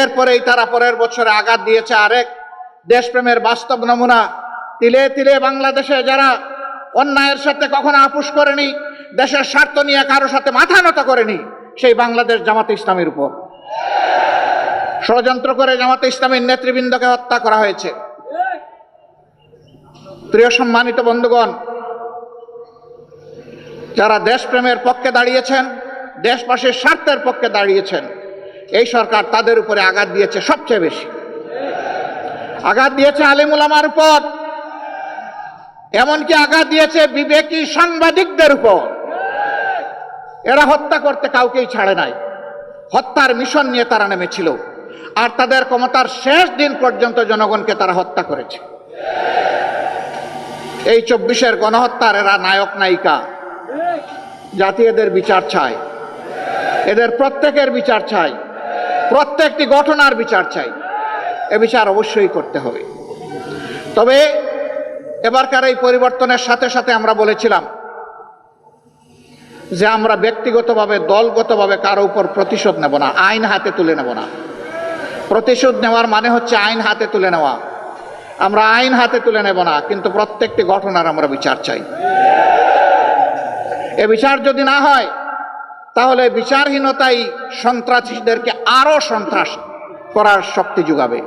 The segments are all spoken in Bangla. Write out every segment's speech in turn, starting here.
এরপরেই তারা পরের বছরে আঘাত দিয়েছে আরেক দেশপ্রেমের বাস্তব নমুনা। তিলে তিলে বাংলাদেশে যারা অন্যায়ের সাথে কখনো আপোষ করেনি, দেশের স্বার্থ নিয়ে কারোর সাথে মাথা নত করেনি, সেই বাংলাদেশ জামাতে ইসলামের উপর। ষড়যন্ত্র করে জামাতে ইসলামের নেতৃবৃন্দকে হত্যা করা হয়েছে। প্রিয় সম্মানিত বন্ধুগণ, যারা দেশপ্রেমের পক্ষে দাঁড়িয়েছেন, দেশবাসীর স্বার্থের পক্ষে দাঁড়িয়েছেন এই সরকার তাদের উপরে আঘাত দিয়েছে সবচেয়ে বেশি। আঘাত দিয়েছে আলিমুল আমার উপর। এমনকি আঘাত দিয়েছে বিবেকী সাংবাদিকদের উপর। এরা হত্যা করতে কাউকেই ছাড়ে নাই। হত্যার মিশন নিয়ে তারা নেমেছিল। আর তাদের ক্ষমতার শেষ দিন পর্যন্ত জনগণকে তারা হত্যা করেছে। এই চব্বিশের গণহত্যার এরা নায়ক নায়িকা। জাতি এদের বিচার চায়। এদের প্রত্যেকের বিচার চাই প্রত্যেকটি ঘটনার বিচার চাই। এ বিচার অবশ্যই করতে হবে। তবে এবারকার এই পরিবর্তনের সাথে সাথে আমরা বলেছিলাম যে আমরা ব্যক্তিগতভাবে, দলগতভাবে কারও উপর প্রতিশোধ নেব না, আইন হাতে তুলে নেব না। প্রতিশোধ নেওয়ার মানে হচ্ছে আইন হাতে তুলে নেওয়া। আমরা আইন হাতে তুলে নেব না, কিন্তু প্রত্যেকটি ঘটনার আমরা বিচার চাই। এ বিচার যদি না হয় তাহলে বিচারহীনতাই সন্ত্রাসীদেরকে আরও সন্ত্রাস করার শক্তি যোগাবে।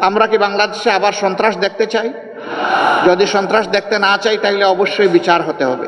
আমরা কি বাংলাদেশে আবার সন্ত্রাস দেখতে চাই? যদি সন্ত্রাস দেখতে না চাই তাহলে অবশ্যই বিচার হতে হবে।